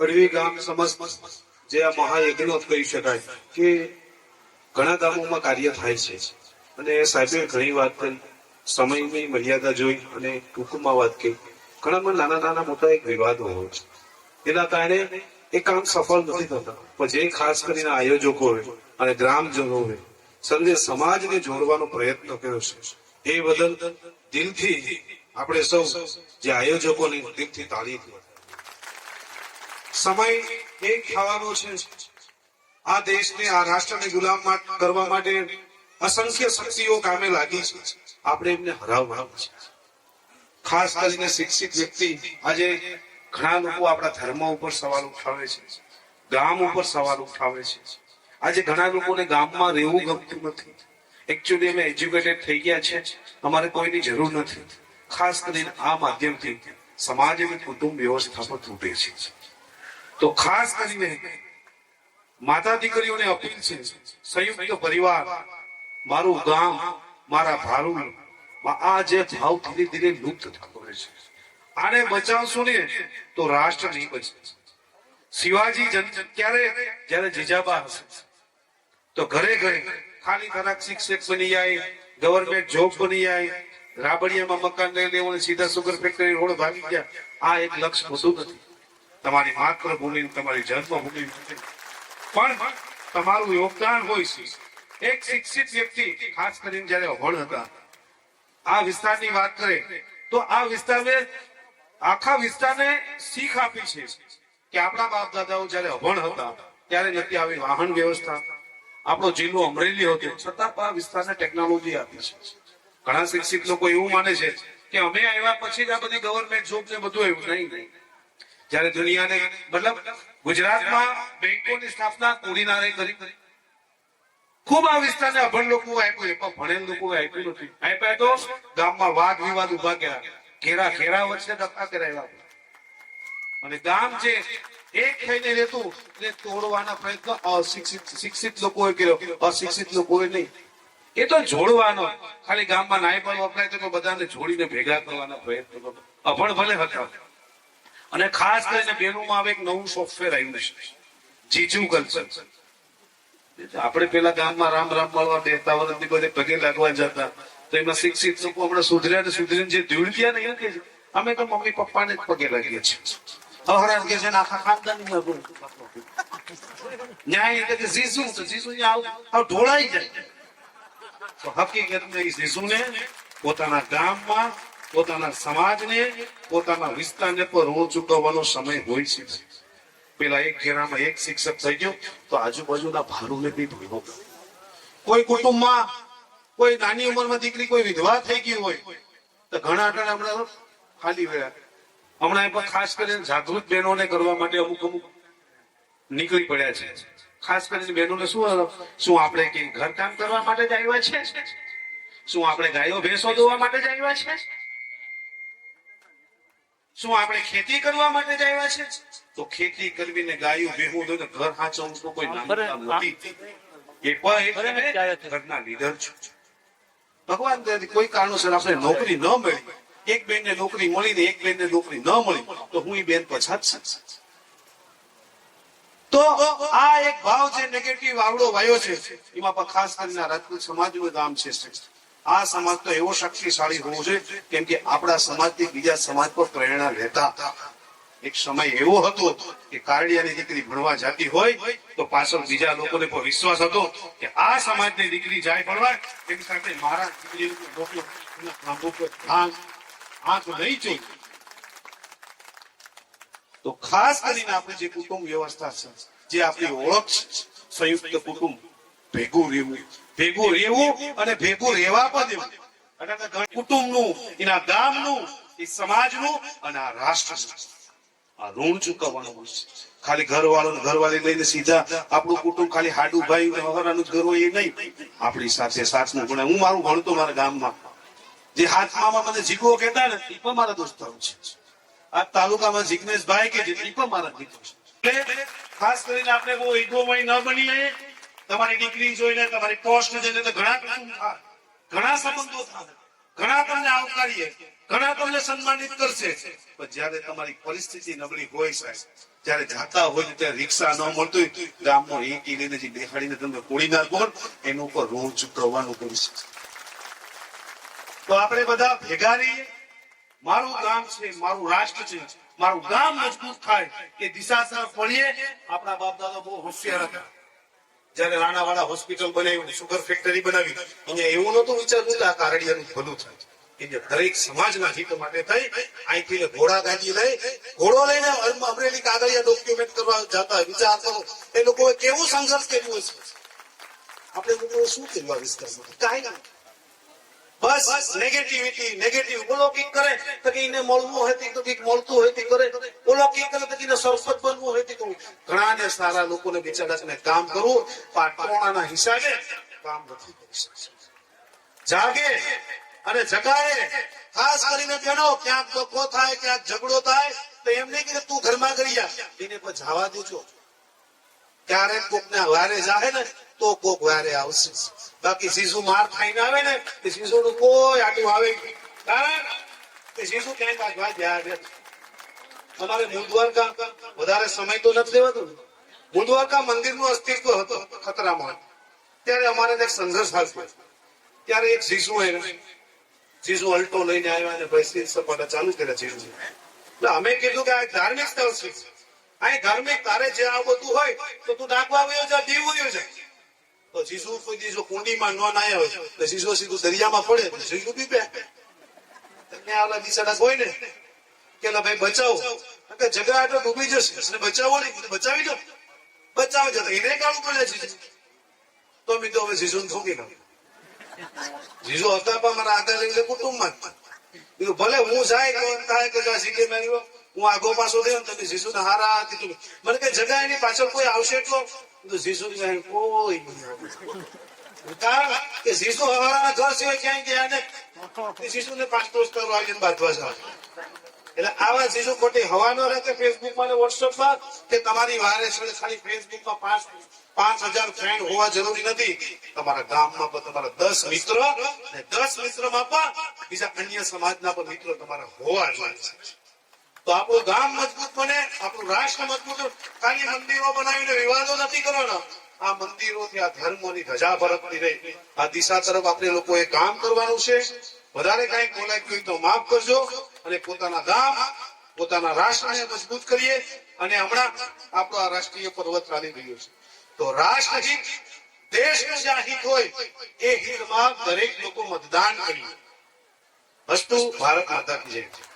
અડવી ગામ સમસ્ત જે આ મહાયજ્ઞ કહી શકાય કે ઘણા ગામોમાં કાર્ય થાય છે. અને સાહેબે ઘણી વાત કરી, સમયની મર્યાદા જોઈ અને ટૂંકમાં વાત કરી. ઘણામાં નાના નાના મોટા એક વિવાદો હોય છે. એના કારણે એ કામ સફળ નથી થતા. પણ જે ખાસ કરીને આયોજકો હોય અને ગ્રામજનો હોય, સર્વે સમાજને જોડવાનો પ્રયત્ન કર્યો છે. એ બદલ દિલથી આપણે સૌ જે આયોજકોની દિલથી તાળી સમય એક થવાનો છે. આ દેશને, આ રાષ્ટ્રને ગુલામ કરવા માટે અસંખ્ય શક્તિઓ કામે લાગી છે. આપણે એમને હરાવવાનું છે. ખાસ કરીને શિક્ષિત વ્યક્તિ આજે ઘણા લોકો આપણા ધર્મ ઉપર સવાલ ઉઠાવે છે. ગામ ઉપર સવાલ ઉઠાવે છે. આજે ઘણા લોકોને ગામમાં રહેવું ગમતું નથી. એકચ્યુઅલી અમે એજ્યુકેટેડ થઈ ગયા છે. અમારે કોઈની જરૂર નથી. ખાસ કરીને આ માધ્યમથી સમાજની કુટુંબ વ્યવસ્થા પર તૂટે છે. તો ખાસ કરીને માતા દીકરીઓને અપીલ છે, સંયુક્ત પરિવાર, મારું ગામ, મારા ભારું આ જે ભાવ ધીરે ધીરે લુપ્ત થતો રહે છે. આને બચાવશો ને તો રાષ્ટ્ર નહીં બચે. શિવાજી જન ક્યારે? જ્યારે જીજાબા હશે. તો ઘરે ઘરે ખાલી ખરાક શિક્ષક બની જાય ગવર્મેન્ટ જોબ બની જાય, રાબડિયામાં મકાન લઈ લેવું સીધા સુગર ફેક્ટરી રોડ ભાગી ગયા. આ એક લક્ષ્ય હોતું નથી. તમારી માતૃભૂમિ તમારી જન્મભૂમિ પણ તમારું યોગદાન હોય છે. એક શિક્ષિત વ્યક્તિ, ખાસ કરીને જયારે અભણ હતા, આ વિસ્તારની વાત કરે, તો આ વિસ્તારને, આખા વિસ્તારને શીખ આપી છે કે આપણા બાપ દાદાઓ જયારે અભણ હતા, ત્યારે નથી આવી વાહન વ્યવસ્થા. આપણો જિલ્લો અમરેલી હતો, છતાં પણ આ વિસ્તારને ટેકનોલોજી આપી છે. ઘણા શિક્ષિત લોકો એવું માને છે કે અમે આવ્યા પછી જ આ બધી ગવર્મેન્ટ જોબ ને બધું એવું નહીં નહીં. જ્યારે દુનિયાને, મતલબ ગુજરાતમાં બેંકોની સ્થાપના, કોડીનારે કરી. ખૂબ આ વિસ્તારને અભણ લોકો આપ્યું, એ પણ ભણેલ લોકો આપ્યું નથી. આપ્યા તો ગામમાં વાદ વિવાદ ઊભા કર્યા. ઘેરા ઘેરા વચ્ચે ધક્કા કરાવ્યા. અને ગામ જે એક થઈને રહેતું એને તોડવાના પ્રયત્ન અશિક્ષિત, શિક્ષિત લોકોએ કર્યો. અશિક્ષિત લોકોએ નહીં. એ તો જોડવાનો. ખાલી ગામમાં નાય પણ વપરાય તો બધાને જોડીને ભેગા કરવાના પ્રયત્ન અભણ ભલે હતા. અને ખાસ કરીને બેનુમાં હવે એક નવું સોફ્ટવેર આવ્યું છે. જીજુ કલ્ચર આપણે પેલા ગામમાં રામ રામ મળવા બેસતા વર્ષની બધે પગે લાગવા જતા. તો એમાં શિક્ષિત લોકો આપણે સુધર્યા ને સુધરીને જે ધૂળ ગયા ને એ કે અમે તો મમ્મી પપ્પાને જ પગે લાગીએ છીએ. અહરાજ કે છે આખા ખાનદાન ન્યાય કે જીસુ તો જીસુ આવ ઢોળાઈ જાય. તો હકીકત એ ને પોતાના ગામમાં પોતાના સમાજને, પોતાના વિસ્તારને પર ઋણ ચૂકવવાનો સમય હોય છે. પેલા એક ઘેરામાં એક શિક્ષક થઈ ગયો, તો આજુબાજુના ભારુને બી ભણવો કોઈ કુટુંબમાં કોઈ નાની ઉંમરમાં દીકરી કોઈ વિધવા થઈ ગઈ હોય, તો ઘણા અટાણે હમણાં ખાલી રહ્યા. હમણાં પણ ખાસ કરીને જાગૃત બહેનોને કરવા માટે અમુક અમુક નીકળી પડ્યા છે. ખાસ કરીને બહેનોને શું શું આપણે કે ઘરકામ કરવા માટે જ આવ્યા છે? શું આપણે ગાયો ભેંસો દોવા માટે જ આવ્યા છે? શું આપણે ખેતી કરવા માટે જ આવ્યા છે? તો ખેતી કરવીને ગાયું ભેહું તો ઘર હાચવું તો કોઈ નામ નથી એ પણ ઘરના લીડર છો. ભગવાન કોઈ કારણોસર આપણે નોકરી ન મળી. એક બેન ને નોકરી મળી ને એક બેન ને નોકરી ન મળી તો હું એ બેન પછાત છું. તો આ એક ભાવ જે નેગેટિવ આવડો વાયો છે એમાં પણ ખાસ કરીને રાજપૂત સમાજનું ગામ છે આ સમાજ તો એવો શક્તિશાળી હોવો જોઈએ કેમ કે આપણા સમાજથી બીજા સમાજ પર પ્રેરણા લેતા. એક સમય એવો હતો કે કારડિયાની દીકરી ભણવા જતી હોય તો પાછળ બીજા લોકોને પણ વિશ્વાસ હતો કે આ સમાજની દીકરી જાય ભણવા. એની સાથે મારા આંખ નહીં તો ખાસ કરીને આપણે જે કુટુંબ વ્યવસ્થા છે, જે આપણી ઓળખ સંયુક્ત કુટુંબ ભેગું રહેવું. ભેગું રહેવું અને ભેગું રહેવા પણ દેવું. એટલે ઘર- કુટુંબનું એના ગામનું એ સમાજનું અને આ રાષ્ટ્રનું. આ ઋણ ચૂકવવાનું હોય છે. ખાલી ઘરવાળો ઘર વાળી લઈને સીધા આપણું કુટુંબ ખાલી હાડુ ભાઈ ને ઘર હોય એ નહીં. આપણી સાથે સાસનું ભણે હું મારું ભણતો મારા ગામમાં. જે હાથમાં મને જીગો કહેતા ને એ પણ મારા દોસ્તારો છે. આ તાલુકામાં જિગ્નેશભાઈ કે જે એ પણ મારા મિત્રો છે. એટલે ખાસ કરીને આપણે બહુ ઈગોમય ન બનીએ. તમારી ડિગ્રી જોઈને તમારી પોસ્ટ જોઈને તો ઘણા ઘણા સંબંધો ઘણા તમને આવકારીએ. ઘણા તમને સન્માનિત કરશે. પણ જ્યારે તમારી પરિસ્થિતિ નબળી હોય સાહેબ જ્યારે જાતા હોય ત્યારે રિક્ષા ન મળતું હોય ગામનો એક લઈને જે બેહાડીને તમે કોળી ને, એનું પર રોજ ચૂકવવાનું કરીશ તો આપણે બધા ભેગા મારું ગામ છે મારું રાષ્ટ્ર છે. મારું ગામ મજબૂત થાય એ દિશા તરફ વળીએ આપણા બાપ દાદા બહુ હોશિયાર હતા. જયારે રાણાવાડા હોસ્પિટલ બનાવ્યું સુગર ફેક્ટરી બનાવી, અહીંયા એવું નતું વિચારવું કે આ કારડિયાનું ભલું થાય. જે દરેક સમાજના હિત માટે થઈ, અહીંથી ઘોડા ગાડી લઈ, ઘોડો લઈને અમરેલી કાગળિયા ડોક્યુમેન્ટ કરવા જતા. વિચાર કરો. એ લોકોએ કેવું સંઘર્ષ કર્યું હશે? આપણે લોકોએ શું કરવા વિસ્તારમાં? કાંઈ ના બસ નેગેટિવિટી નેગેટિવ બોલો કરે તો કે એને મળવું હોય તો કંઈક મળતું હોય કરે. બોલો કરે તો એને સરપંચ બનવું હોય તો કરવું ઘણા ને સારા લોકોને બિચારાને કામ કરવું પણ હિસાબે કામ નથી કરી શકતા. જાગે અને જગાડે. ખાસ કરીને બેનો, ક્યાંક ડખો થાય, ક્યાંક ઝઘડો થાય, તો એમ નહીં કે તું ઘરમાં કરી જા. એને પણ જવા દેજો. ક્યારેક કોક ના વારે જાહે ને, તો કોક વારે આવશે. બાકી શીશુ માર ખાઈને આવે ને, તે શીશુ નું કોઈ આટું આવે કારણ તે શીશુ ક્યાંય પાછવા જાય નથી. અમારે મૂળદ્વારકા વધારે સમય તો નથી લેવાતો ને મૂળદ્વારકા મંદિરનું અસ્તિત્વ હતો, ખતરામાં. ત્યારે અમારે એક સંઘર્ષ હાલ્યો ત્યારે એક શીશુ આવ્યો શીશુ અલ્ટો લઈને આવ્યા અને ભાઈ સપાટા ચાલુ કર્યા શીશુ એટલે અમે કીધું કે આ ધાર્મિક સ્થળ છે. અહીં ધાર્મિક તારે જે આ બધું હોય તો તું નાખવા આવ્યો છે દીવ ગયો છે. તો જીસુ કોઈ કુંડીમાં ન નાય હોય તો જીસુ સીધું દરિયામાં પડે જીસુ પીપે તમને આલા બિસાડા હોય ને? કે ભાઈ બચાવો. કે જગા એટલે ડૂબી જશે. એટલે બચાવો કીધું, બચાવી દો. બચાવો જતો એને કાળું પડે જીસુ. તો મિત્રો હવે શીશુને થોકી નાખ. શીશુ હતા પણ મારા આગળ લઈને કુટુંબમાં ભલે હું જાય તો થાય કે શીખે મેળવ્યો હું આગો પાછો થયો ને તમે શીશુને હારા કીધું. મને કઈ જગા એની પાછળ કોઈ આવશે તો કીધું શીશુ ની કોઈ નહીં કારણ કે શીશુ હવાના ઘર સિવાય ક્યાંય ગયા ને તે ને પાંચ દોસ્તો આવીને બાંધવા જાવ. એટલે આવા શીશુ ખોટી હવા ન રહે ફેસબુકમાં વોટ્સઅપમાં કે તમારી વારે છે ખાલી ફેસબુકમાં પાંચ પાંચ હજાર ફ્રેન્ડ હોવા જરૂરી નથી. તમારા ગામમાં પણ તમારા દસ મિત્ર અને દસ મિત્રમાં પણ બીજા અન્ય સમાજના પણ મિત્રો તમારા હોવા જોઈએ. તો આપણું ગામ મજબૂત બને, આપણું રાષ્ટ્ર મજબૂત ખાલી મંદિરો બનાવીને વિવાદો નથી કરવાના. આ મંદિરોથી આ ધર્મોની ધજા ફરકતી રહી. આ દિશા તરફ આપણે લોકોએ કામ કરવાનું છે. વધારે કઈ બોલાય ગયું તો માફ કરજો અને પોતાના ગામ, પોતાના રાષ્ટ્રને મજબૂત કરીએ. અને હમણાં આપણો આ રાષ્ટ્રીય પર્વ ચાલી રહ્યો છે. તો રાષ્ટ્રહિત દેશનું જ્યાં હિત હોય, એ હિતમાં દરેક લોકો મતદાન કરીએ. વસ્તુ ભારત માતા કી જય.